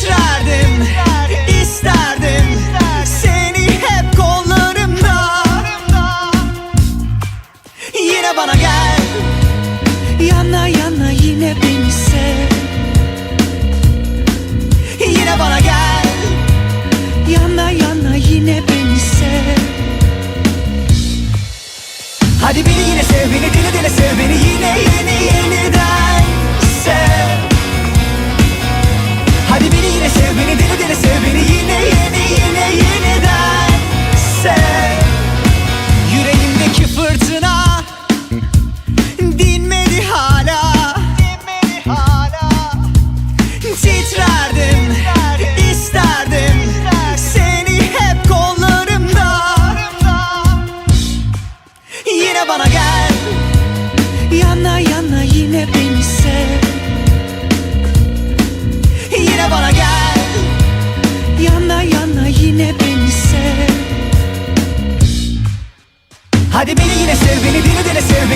İsterdim, isterdim. Seni hep kollarımda. Yine bana gel. Yana yine beni sev. Yine bana gel. Yana yine beni sev. Hadi beni yine sev Yine bana gel. Yana yana yine beni sev. Yine bana gel. Yana yana yine beni sev. Hadi beni yine sev beni deli deli sev